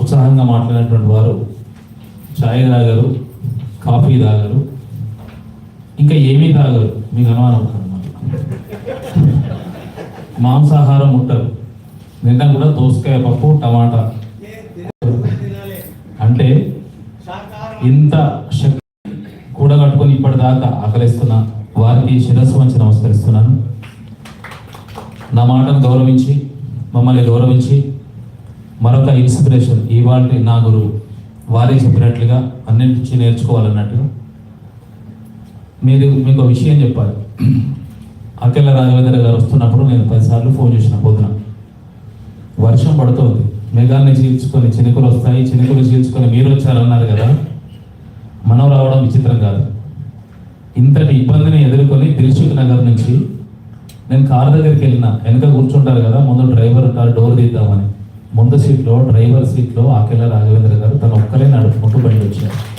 ఉత్సాహంగా మాట్లాడినటువంటి వారు ఛాయ్ తాగరు కాఫీ తాగరు ఇంకా ఏమీ తాగరు మీకు అనుమానం మాంసాహారం ముట్టరు. నిన్న కూడా దోసకాయ పప్పు టమాటా. అంటే ఇంత శక్తి కూడగట్టుకొని ఇప్పటిదాకా ఆకలిస్తున్న వారికి శిరస్సు వంచి నమస్కరిస్తున్నాను. నా మాటను గౌరవించి మమ్మల్ని గౌరవించి మరొక ఇన్స్పిరేషన్ ఇవాళ నా గురువు వారే చెప్పినట్లుగా అన్నింటి నేర్చుకోవాలన్నట్టుగా మీరు మీకు ఒక విషయం చెప్పాలి. అఖిల రాఘవేంద్ర గారు వస్తున్నప్పుడు నేను పదిసార్లు ఫోన్ చేసిన పొద్దున వర్షం పడుతోంది. మేఘాలని చీల్చుకొని చినుకులు వస్తాయి. చినుకులు చీల్చుకొని మీరు వచ్చారన్నారు కదా. మనం రావడం విచిత్రం కాదు. ఇంతటి ఇబ్బందిని ఎదుర్కొని దిల్సుఖ్ నగర్ నుంచి నేను కారు దగ్గరికి వెళ్ళిన. వెనక కూర్చుంటారు కదా. ముందు డ్రైవర్ ఉంటారు. డోర్ తీద్దామని. ముందు సీట్లో డ్రైవర్ సీట్లో ఆకెళ్ళ రాఘవేంద్ర గారు తను ఒక్కలే నడుపుకుంటూ బయట వచ్చారు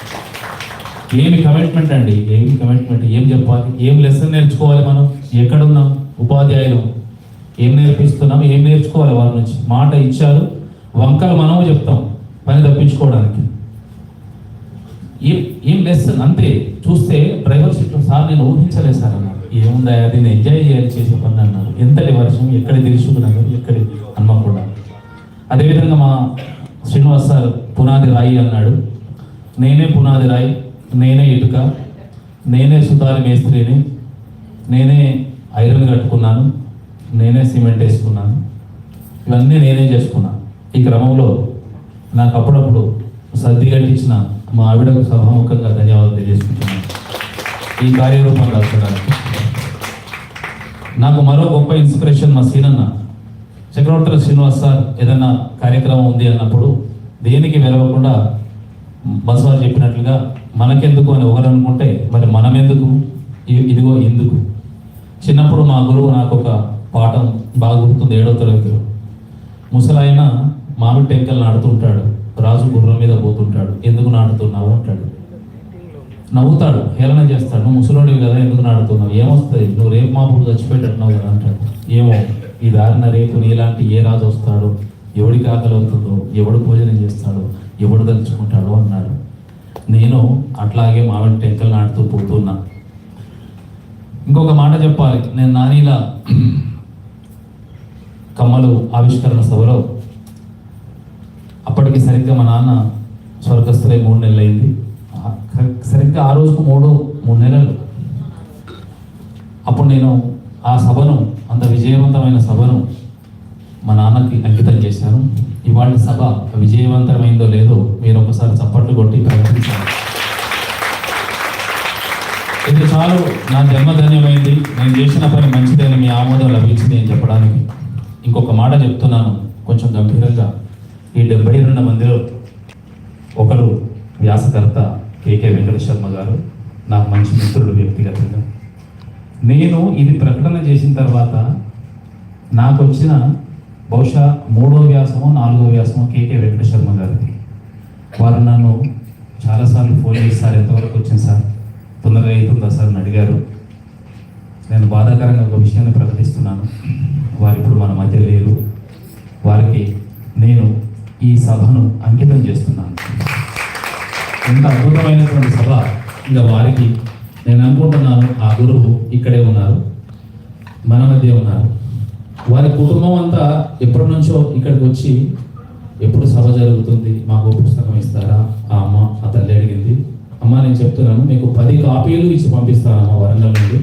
ఏమి కమిట్మెంట్ అండి? ఏమి కమిట్మెంట్ ఏం చెప్పాలి? ఏం లెసన్ నేర్చుకోవాలి మనం? ఎక్కడున్నాం? ఉపాధ్యాయులు. ఏం నేర్పిస్తున్నాం? ఏం నేర్చుకోవాలి వాళ్ళ నుంచి? మాట ఇచ్చారు. వంకలు మనం చెప్తాం పని తప్పించుకోవడానికి. ఏం ఏం లెసన్ అంతే. చూస్తే డ్రైవర్ సీట్లో సార్ నేను ఊహించలేదు సార్ అన్నారు. ఏముందా దీన్ని ఎంజాయ్ చేయాలి చేసే పని అన్నారు. ఎంతటి వర్షం ఎక్కడ తెలుసుకున్నారు ఎక్కడి హన్మకొండ? అదేవిధంగా మా శ్రీనివాస్ సార్ పునాది రాయి అన్నాడు. నేనే పునాది రాయి నేనే ఇటుక నేనే సుతారి మేస్త్రిని నేనే ఐరన్ కట్టుకున్నాను నేనే సిమెంట్ వేసుకున్నాను. ఇవన్నీ నేనే చేసుకున్నాను ఈ క్రమంలో నాకు అప్పుడప్పుడు సర్ది కట్టించిన మా ఆవిడకు సభాముఖంగా ధన్యవాదాలు తెలియజేసుకుంటున్నాను. ఈ కార్యరూపం రాసుకోవడానికి నాకు మరో గొప్ప ఇన్స్పిరేషన్ మా సీనన్న. చక్రవర్తి శ్రీనివాస్ సార్ ఏదైనా కార్యక్రమం ఉంది అన్నప్పుడు దేనికి వెలవకుండా బసవారు చెప్పినట్లుగా మనకెందుకు అని ఒకరు అనుకుంటే మరి మనం ఎందుకు ఇదిగో ఎందుకు? చిన్నప్పుడు మా గురువు నాకు ఒక పాఠం బాగా గుర్తుంది ఏడో తరగతిలో. ముసలాయన మామిడి టెంకలు నాడుతుంటాడు రాజు గుర్రం మీద పోతుంటాడు. ఎందుకు నాడుతున్నావు అంటాడు. నవ్వుతాడు. హేళన చేస్తాడు. నువ్వు ముసలోడివి కదా ఎందుకు నాడుతున్నావు ఏమొస్తుంది? నువ్వు రేపు మా పూట చచ్చిపెట్టట్టున్నావు కదా అంటాడు. ఏమో ఈ దారిన రేపు నీలాంటి ఏ రాజు వస్తాడో ఎవడికి ఆకలి అవుతుందో ఎవడు భోజనం చేస్తాడో ఎవడు తలుచుకుంటాడో అన్నాడు. నేను అట్లాగే మామిడి టెంకలు నాటుతూ పోతున్నా. ఇంకొక మాట చెప్పాలి. నేను నానీల కమ్మలు ఆవిష్కరణ సభలో అప్పటికి సరిగ్గా మా నాన్న స్వర్గస్థులై మూడు నెలలు అయింది సరిగ్గా ఆ రోజుకు మూడు మూడు నెలలు. అప్పుడు నేను ఆ సభను అంత విజయవంతమైన సభను మా నాన్నకి అంకితం చేశాను ఇవాళ సభ విజయవంతమైందో లేదో మీరు ఒకసారి చప్పట్లు కొట్టి ప్రకటించాలి ఇది చాలు నా జన్మధన్యమైంది. నేను చేసిన పని మంచిదని మీ ఆమోదం లభించింది అని చెప్పడానికి ఇంకొక మాట చెప్తున్నాను కొంచెం గంభీరంగా. ఈ డెబ్బై రెండు మందిలో ఒకరు వ్యాసకర్త కేకే వెంకట శర్మ గారు. నాకు మంచి మిత్రుడు వ్యక్తిగతంగా. నేను ఇది ప్రకటన చేసిన తర్వాత నాకు వచ్చిన బహుశా మూడో వ్యాసమో నాలుగో వ్యాసమో కేకే వెంకట శర్మ గారికి. వారు నన్ను చాలాసార్లు ఫోన్ సార్ ఎంతవరకు వచ్చింది సార్? తొందరగా అవుతుందా సార్ అని అడిగారు. నేను బాధాకరంగా ఒక విషయాన్ని ప్రకటిస్తున్నాను. వారు ఇప్పుడు మన మధ్య లేరు. వారికి నేను ఈ సభను అంకితం చేస్తున్నాను. ఇంత అద్భుతమైనటువంటి సభ ఇంకా వారికి నేను అనుకుంటున్నాను ఆ గురువు ఇక్కడే ఉన్నారు మన మధ్య ఉన్నారు. వారి కుటుంబం అంతా ఎప్పటి నుంచో ఇక్కడికి వచ్చి ఎప్పుడు సభ జరుగుతుంది మాకు పుస్తకం ఇస్తారా? ఆ అమ్మ ఆ తల్లి అడిగింది. అమ్మ నేను చెప్తున్నాను మీకు పది కాపీలు ఇచ్చి పంపిస్తానమ్మ వరంగల్ నుండి.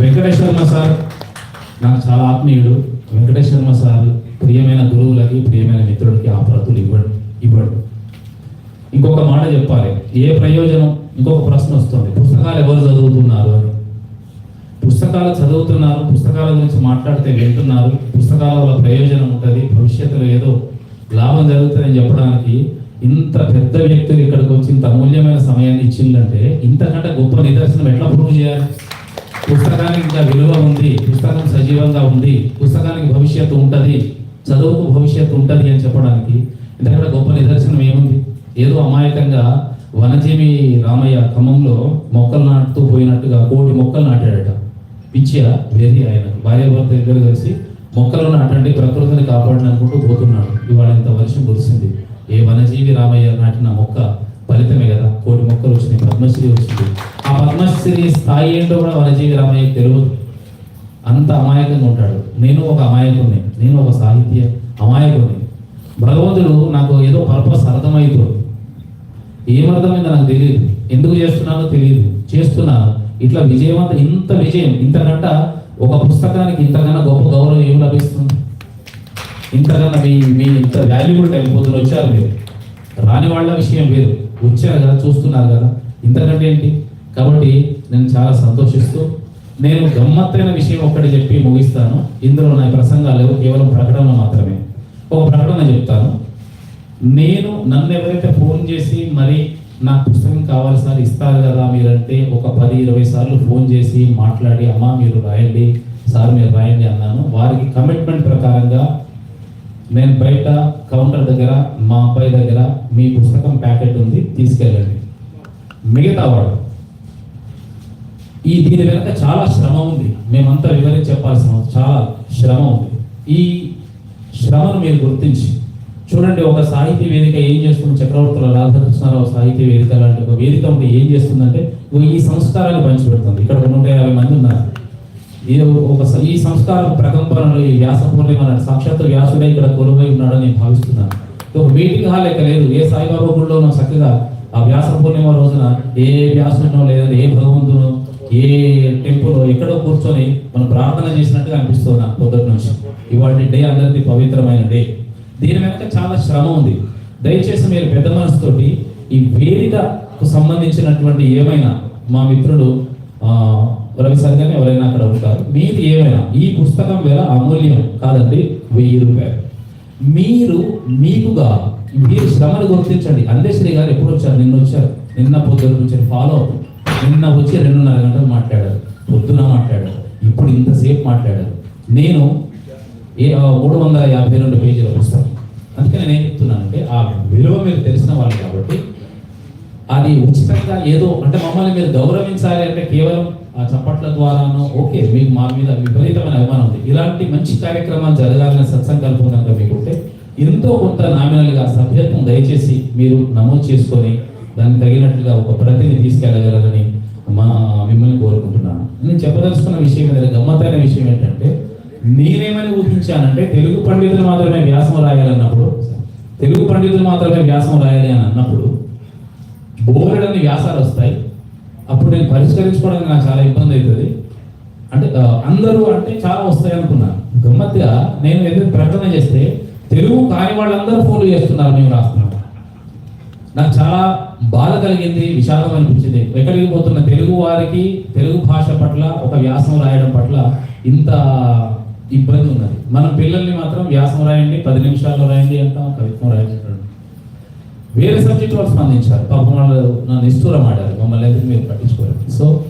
వెంకటేశ్వర్మ సార్ నాకు చాలా ఆత్మీయుడు. వెంకటేశ్వర్మ సార్ ప్రియమైన గురువులకి ప్రియమైన మిత్రుడికి ఆ ప్రతులు ఇవ్వడు ఇవ్వడు. ఇంకొక మాట చెప్పాలి. ఏ ప్రయోజనం ఇంకొక ప్రశ్న వస్తుంది. పుస్తకాలు ఎవరు చదువుతున్నారు? అని పుస్తకాలు చదువుతున్నారు పుస్తకాల గురించి మాట్లాడితే వింటున్నారు పుస్తకాల వల్ల ప్రయోజనం ఉంటుంది భవిష్యత్తులో ఏదో లాభం జరుగుతుందని చెప్పడానికి ఇంత పెద్ద వ్యక్తులు ఇక్కడికి వచ్చి ఇంత అమూల్యమైన సమయాన్ని ఇచ్చిందంటే ఇంతకంటే గొప్ప నిదర్శనం ఎట్లా ప్రూవ్ చేయాలి? పుస్తకానికి ఇంకా విలువ ఉంది పుస్తకం సజీవంగా ఉంది పుస్తకానికి భవిష్యత్తు ఉంటుంది చదువుకు భవిష్యత్తు ఉంటుంది అని చెప్పడానికి ఇంతకంటే గొప్ప నిదర్శనం ఏముంది? ఏదో అమాయకంగా వనజీవి రామయ్య ఖమ్మంలో మొక్కలు నాటుతూ పోయినట్టుగా కోటి మొక్కలు నాటాడట. పిచ్చియా వేది ఆయన. భార్య భర్త ఇద్దరు కలిసి మొక్కలు నాటండి ప్రకృతిని కాపాడని అనుకుంటూ పోతున్నాడు. ఇవాళ ఇంత వర్షం కురిసింది. ఏ వనజీవి రామయ్య నాటిన మొక్క ఫలితమే కదా. కోటి మొక్కలు వచ్చినాయి పద్మశ్రీ వచ్చింది. ఆ పద్మశ్రీ స్థాయి ఏంటో కూడా వనజీవి రామయ్య తెలియదు. అంత అమాయకంగా ఉంటాడు. నేను ఒక అమాయకుని నేను ఒక సాహిత్య అమాయకుని భగవంతుడు నాకు ఏదో పర్పస్ అర్థమవుతుంది ఏమర్థమైందో నాకు తెలియదు. ఎందుకు చేస్తున్నానో తెలియదు. చేస్తున్నా. ఇట్లా విజయవంత ఇంత విజయం. ఇంతకంట ఒక పుస్తకానికి ఇంతకన్నా గొప్ప గౌరవం ఏం లభిస్తుంది? ఇంతకన్నా మీ మీ ఇంత వాల్యుబుల్ టైం పొద్దున వచ్చారు మీరు. రాని వాళ్ళ విషయం వేరు. వచ్చారు కదా చూస్తున్నారు కదా. ఇంతకంటే ఏంటి? కాబట్టి నేను చాలా సంతోషిస్తూ నేను గమ్మత్తైన విషయం ఒక్కటి చెప్పి ముగిస్తాను. ఇందులో నా ప్రసంగాలు కేవలం ప్రకటనలు మాత్రమే. ఒక ప్రకటన చెప్తాను. నేను నన్ను ఎవరైతే ఫోన్ చేసి మరి నాకు పుస్తకం కావాలి సార్ ఇస్తారు కదా మీరంటే ఒక పది ఇరవై సార్లు ఫోన్ చేసి మాట్లాడి అమ్మా మీరు రాయండి సార్ మీరు రాయండి అన్నాను. వారికి కమిట్మెంట్ ప్రకారంగా నేను బయట కౌంటర్ దగ్గర మా అబ్బాయి దగ్గర మీ పుస్తకం ప్యాకెట్ ఉంది తీసుకెళ్ళండి. మిగతా వాడు ఈ దీని వెనక చాలా శ్రమ ఉంది. మేమంతా వివరించి చెప్పాల్సిన చాలా శ్రమ ఉంది. ఈ శ్రమను మీరు గుర్తించి చూడండి ఒక సాహితీ వేదిక ఏం చేస్తుంది? చక్రవర్తుల రాధాకృష్ణారావు సాహితీ వేదిక లాంటి ఒక వేదిక ఉంటే ఏం చేస్తుందంటే ఈ సంస్కారాలు పంచిపెడుతుంది. ఇక్కడ నూట యాభై మంది ఉన్నారు. ఇది ఒక స- ఈ సంస్కారం ప్రకంపనలు ఈ వ్యాస పూర్ణిమ సాక్షాత్ వ్యాసుడే ఇక్కడ కొలువై ఉన్నాడని నేను భావిస్తున్నాను. ఒక మీటింగ్ హాల్ లెక్క లేదు. ఏ సాయిబాబా గుడిలోనో చక్కగా ఆ వ్యాస పూర్ణిమ రోజున ఏ వ్యాసునో లేదా ఏ భగవంతునో ఏ టెంపుల్ ఎక్కడో కూర్చొని మనం ప్రార్థన చేసినట్టుగా అనిపిస్తుంది నాకు పొద్దున్న నుంచి. ఇవాళ డే అందరికీ పవిత్రమైన డే. దీని వెనక చాలా శ్రమ ఉంది. దయచేసి మీరు పెద్ద మనసుతోటి ఈ వేదికకు సంబంధించినటువంటి ఏమైనా మా మిత్రుడు రవి సార్ కానీ ఎవరైనా అక్కడ ఉంటారు మీది ఏమైనా ఈ పుస్తకం వేల అమూల్యం కాదండి వెయ్యి రూపాయలు. మీరు మీకుగా మీరు శ్రమను గుర్తించండి. అందేశ్రీ గారు ఎప్పుడు వచ్చారు? నిన్న వచ్చారు. నిన్న పొద్దున నుంచి ఫాలో నిన్న వచ్చి రెండున్నర గంటలు మాట్లాడారు. పొద్దున మాట్లాడారు. ఇప్పుడు ఇంతసేపు మాట్లాడారు. నేను ఏ మూడు వందల యాభై రెండు పేజీల పుస్తకం. అందుకే నేను చెప్తున్నానంటే ఆ విలువ మీరు తెలిసిన వాళ్ళు కాబట్టి అది ఉచితంగా ఏదో అంటే మమ్మల్ని మీరు గౌరవించాలి అంటే కేవలం ఆ చప్పట్ల ద్వారానో ఓకే మీకు మా మీద విపరీతమైన అభిమానం ఉంది. ఇలాంటి మంచి కార్యక్రమాలు జరగాలనే సత్సంకల్పం కనుక మీకు ఉంటే ఎంతో కొంత నామినల్గా సభ్యత్వం దయచేసి మీరు నమోదు చేసుకొని దానికి తగినట్లుగా ఒక ప్రతిని తీసుకెళ్ళగలరని మా మిమ్మల్ని కోరుకుంటున్నాను. నేను చెప్పదలుచుకున్న విషయం ఏదైనా గమ్మత్తైన విషయం ఏంటంటే నేనేమని ఊహించానంటే తెలుగు పండితులు మాత్రమే వ్యాసం రాయాలన్నప్పుడు తెలుగు పండితులు మాత్రమే వ్యాసం రాయాలి అని అన్నప్పుడు బోరెడని వ్యాసాలు వస్తాయి. అప్పుడు నేను పరిష్కరించుకోవడానికి నాకు చాలా ఇబ్బంది అవుతుంది. అంటే అందరూ అంటే చాలా వస్తాయి అనుకున్నాను. గమ్మత్తుగా నేను ఏదైతే ప్రకటన చేస్తే తెలుగు కాని వాళ్ళందరూ ఫోన్లు చేస్తున్నారు మేము రాస్తున్నాం. నాకు చాలా బాధ కలిగింది విషాదం అనిపించింది. ఎక్కడికి పోతున్న తెలుగు వారికి తెలుగు భాష పట్ల ఒక వ్యాసం రాయడం పట్ల ఇంత ఇబ్బంది ఉన్నది. మన పిల్లల్ని మాత్రం వ్యాసం రాయండి పది నిమిషాల్లో రాయండి అంటాం కవిత్వం రాయండి వేరే సబ్జెక్ట్ వాళ్ళు స్పందించారు. పాపం వాళ్ళు నన్ను నిష్ఠూరం ఆడారు మమ్మల్ని అయితే మీరు పట్టించుకోరు. సో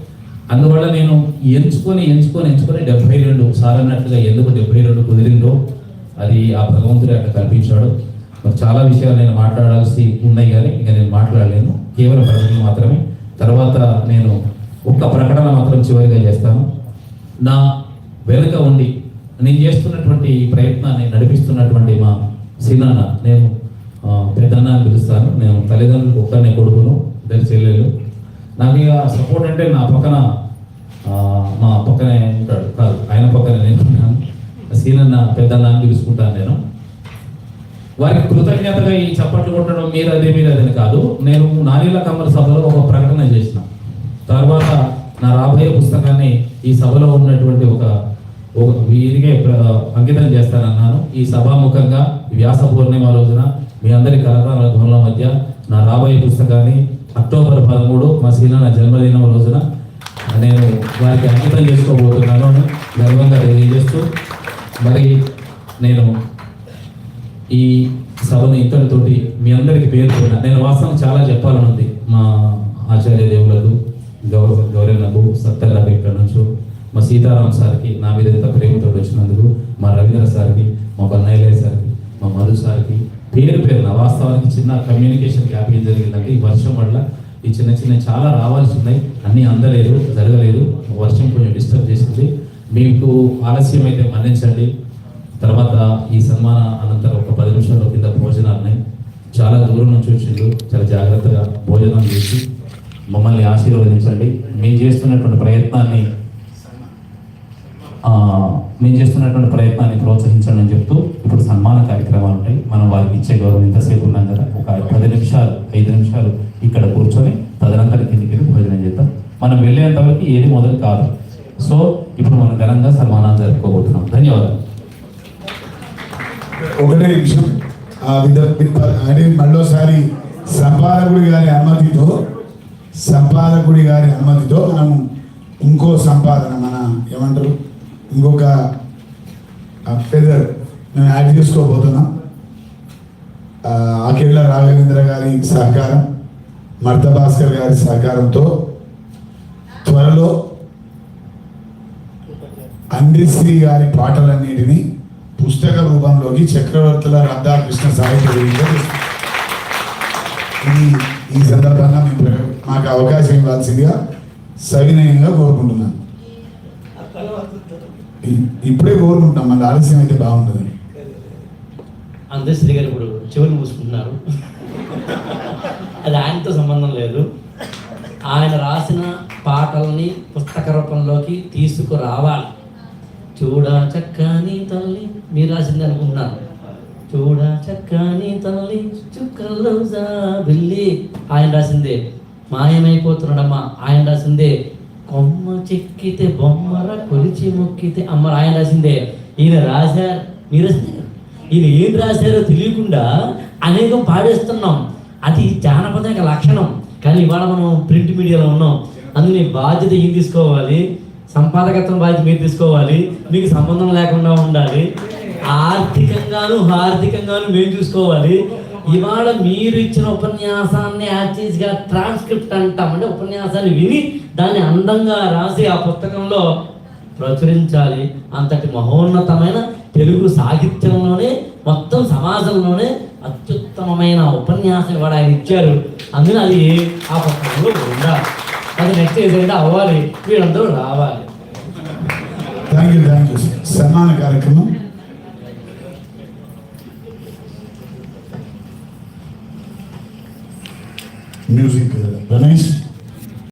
అందువల్ల నేను ఎంచుకొని ఎంచుకొని ఎంచుకొని డెబ్బై రెండు సార్ అన్నట్లుగా ఎందుకు డెబ్బై రెండు కుదిరిందో అది ఆ భగవంతుడు అక్కడ కల్పించాడు. మరి చాలా విషయాలు నేను మాట్లాడాల్సి ఉన్నాయి కానీ ఇంకా నేను మాట్లాడలేను. కేవలం ప్రకటన మాత్రమే. తర్వాత నేను ఒక్క ప్రకటన మాత్రం చివరిగా చేస్తాను. నా వెనుక ఉండి నేను చేస్తున్నటువంటి ఈ ప్రయత్నాన్ని నడిపిస్తున్నటువంటి మా సినాన నేను పెద్దన్న అని పిలుస్తాను. నేను తల్లిదండ్రులకు ఒక్కనే కొడుకును ఇద్దరు చెల్లెలు. నాకు ఇక సపోర్ట్ అంటే నా పక్కన మా పక్కనే ఉంటాడు. కాదు ఆయన పక్కనే నేను సీనన్న పెద్దన్న అని పిలుచుకుంటాను నేను. వారికి కృతజ్ఞతగా ఈ చప్పట్లు కొట్టడం మీరు అదే మీరు అదని కాదు. నేను నానీల కమ్మల సభలో ఒక ప్రకటన చేసిన. తర్వాత నా రాబోయే పుస్తకాన్ని ఈ సభలో ఉన్నటువంటి ఒక వీరికే అంకితం చేస్తానన్నాను. ఈ సభాముఖంగా వ్యాస పూర్ణిమ రోజున మీ అందరి కరతాల ధ్వనుల మధ్య నా రాబోయే పుస్తకాన్ని అక్టోబర్ పదమూడు మా సీనా జన్మదినం రోజున నేను వారికి అంకితం చేసుకోబోతున్నాను అని గర్వంగా తెలియజేస్తూ మరి నేను ఈ సభను ఇంతటితోటి మీ అందరికి పేర్కొన్నా నేను వాస్తవం చాలా చెప్పాలని ఉంది మా ఆచార్య దేవులకు గౌరవ గౌరవనకు సత్యరావు ఇక్కడ నుంచి. మా సీతారాం సార్కి నా మీద ఎంత ప్రేమతో వచ్చినందుకు మా రవీంద్ర సార్కి మా బన్నయ్య సార్కి మా మధు సార్కి పేరు పేరున వాస్తవానికి చిన్న కమ్యూనికేషన్ గ్యాప్ ఏం జరిగిందంటే ఈ వర్షం వల్ల ఈ చిన్న చిన్న చాలా రావాల్సి ఉన్నాయి. అన్నీ అందలేదు జరగలేదు. వర్షం కొంచెం డిస్టర్బ్ చేసింది. మీకు ఆలస్యం అయితే మన్నించండి. తర్వాత ఈ సన్మాన అనంతరం ఒక పది నిమిషాల కింద భోజనాలు ఉన్నాయి. చాలా దూరం నుంచి వచ్చిండ్రు. చాలా జాగ్రత్తగా భోజనం చేసి మమ్మల్ని ఆశీర్వదించండి. మేము చేస్తున్నటువంటి ప్రయత్నాన్ని మేము చేస్తున్నటువంటి ప్రయత్నాన్ని ప్రోత్సహించండి అని చెప్తూ ఇప్పుడు సన్మాన కార్యక్రమాలు ఉంటాయి. మనం వారికి ఇచ్చే గౌరవం ఎంతసేపు ఉన్నాం కదా. ఒక పది నిమిషాలు ఐదు నిమిషాలు ఇక్కడ కూర్చొని తదనంతరం కిందికి వెళ్ళి భోజనం చేద్దాం. మనం వెళ్ళేంత వరకు ఏది మొదలు కాదు. సో ఇప్పుడు మనం ఘనంగా సన్మానాలు జరుపుకోబోతున్నాం. ధన్యవాదాలు. ఒకటే నిమిషం. ఆ అంటే మళ్ళోసారి సంపాదకుడి గారి అనుమతితో సంపాదకుడి గారి అనుమతితో మనం ఇంకో సంపాదన మన ఏమంటారు? ఇంకొక ఫెదర్ మేము యాడ్ చేసుకోబోతున్నాం. ఆఖిళ్ళ రాఘవేంద్ర గారి సహకారం మర్త భాస్కర్ గారి సహకారంతో త్వరలో అందిశ్రీ గారి పాటలన్నిటినీ పుస్తక రూపంలోకి చక్రవర్తుల రాధాకృష్ణ సాహిత్య వేదిక ఈ ఈ సందర్భంగా మేము మాకు అవకాశం ఇవ్వాల్సిందిగా సవినయంగా కోరుకుంటున్నాను. ఇప్పుడే కోరుకుంటాం మన ఆలస్యం అయితే బాగుంటుంది. అందశ్రీ గారు ఇప్పుడు చెవులు మూసుకుంటున్నారు. అది ఆయనతో సంబంధం లేదు. ఆయన రాసిన పాటల్ని పుస్తక రూపంలోకి తీసుకురావాలి. చూడ చక్కని తల్లి మీరు రాసింది అనుకుంటున్నారు. చూడ చక్కని తల్లి చుక్కల్లో బిల్లి ఆయన రాసిందే మాయమైపోతున్నాడమ్మా. ఆయన రాసిందే కొమ్మ చెక్కితే బొమ్మర కొలిచి మొక్కితే అమ్మ ఆయన రాసిందే. ఈయన రాశారు మీరు ఈయన ఏం రాశారో తెలియకుండా అనేకం పాడేస్తున్నాం. అది జానపద యొక్క లక్షణం. కానీ ఇవాళ మనం ప్రింట్ మీడియాలో ఉన్నాం. అందుకని బాధ్యత ఏం తీసుకోవాలి? సంపాదకత్వం బాధ్యత మీరు తీసుకోవాలి. మీకు సంబంధం లేకుండా ఉండాలి. ఆర్థికంగాను ఆర్థికంగాను మేము చూసుకోవాలి. ఇవాళ మీరు ఇచ్చిన ఉపన్యాసాన్ని యాక్టీస్గా ట్రాన్స్క్రిప్ట్ అంటాం. అంటే ఉపన్యాసాన్ని విని దాన్ని అందంగా రాసి ఆ పుస్తకంలో ప్రచురించాలి. అంతటి మహోన్నతమైన తెలుగు సాహిత్యంలోనే మొత్తం సమాజంలోనే అత్యుత్తమమైన ఉపన్యాసం ఇవాళ ఆయన ఇచ్చారు. అందుకని అది ఆ పుస్తకంలో ఉండాలి అది నెక్స్ట్ ఏదైనా అవ్వాలి. వీళ్ళందరూ రావాలి. థ్యాంక్ యూ థ్యాంక్ యూ సన్మాన కార్యక్రమం music, Ganesh.